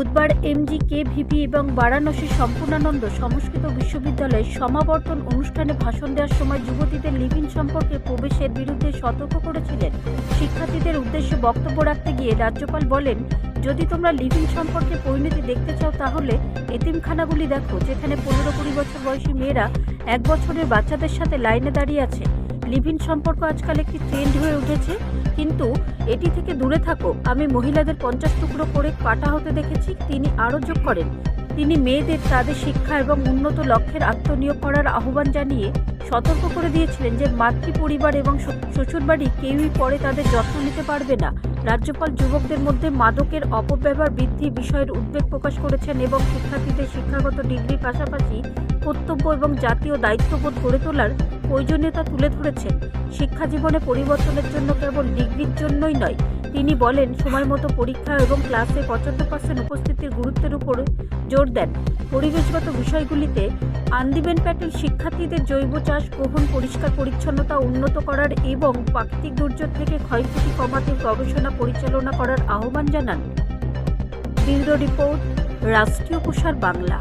বুধবার এমজি কে ভিপি এবং বারাণসী সম্পূর্ণানন্দ সংস্কৃত বিশ্ববিদ্যালয়ের সমাবর্তন অনুষ্ঠানে ভাষণ দেওয়ার সময় যুবতীদের লিভিন সম্পর্কে প্রবেশের বিরুদ্ধে সতর্ক করেছিলেন। শিক্ষার্থীদের উদ্দেশ্যে বক্তব্য রাখতে গিয়ে রাজ্যপাল বলেন, যদি তোমরা লিভিং সম্পর্কে পরিণতি দেখতে চাও তাহলে এতিমখানাগুলি দেখো, যেখানে পনেরো কুড়ি বছর বয়সী মেয়েরা এক বছরের বাচ্চাদের সাথে লাইনে দাঁড়িয়ে আছে। লিভিন সম্পর্ক আজকাল একটি ট্রেন্ড হয়ে উঠেছে। কিন্তু এটি থেকে দূরে থাকো আমি মহিলাদের পঞ্চাশ টুকরো করে কাটা হতে দেখেছি, তিনি আরও যোগ করেন। তিনি মেয়েদের তাদের শিক্ষা এবং উন্নত লক্ষ্যের আত্মনিয়োগ করার আহ্বান জানিয়ে সতর্ক করে দিয়েছিলেন যে মাতৃ পরিবার এবং শ্বশুর- শ্বশুরবাড়ি কেউই পরে তাদের যত্ন নিতে পারবে না। রাজ্যপাল যুবকদের মধ্যে মাদকের অপব্যবহার বৃদ্ধি বিষয়ের উদ্বেগ প্রকাশ করেছেন এবং শিক্ষার্থীদের শিক্ষাগত ডিগ্রির পাশাপাশি কর্তব্য এবং জাতীয় দায়িত্ববোধ গড়ে তোলার প্রয়োজনীয়তা তুলে ধরেছেন। শিক্ষা জীবনে পরিবর্তনের জন্য কেবল ডিগ্রির জন্যই নয়, তিনি বলেন, সময় মতো পরীক্ষা এবং ক্লাসে পঁচাত্তর পার্সেন্ট উপস্থিতির গুরুত্বের উপর জোর দেন। পরিবেশগত বিষয়গুলিতে আন্দিবেন প্যাটেল শিক্ষার্থীদের জৈব চাষ, গ্রহণ, পরিষ্কার পরিচ্ছন্নতা উন্নত করার এবং প্রাকৃতিক দুর্যোগ থেকে ক্ষয়ক্ষতি কমাতে গবেষণা পরিচালনা করার আহ্বান জানান। ব্যুরো রিপোর্ট, রাষ্ট্রীয় প্রসার বাংলা।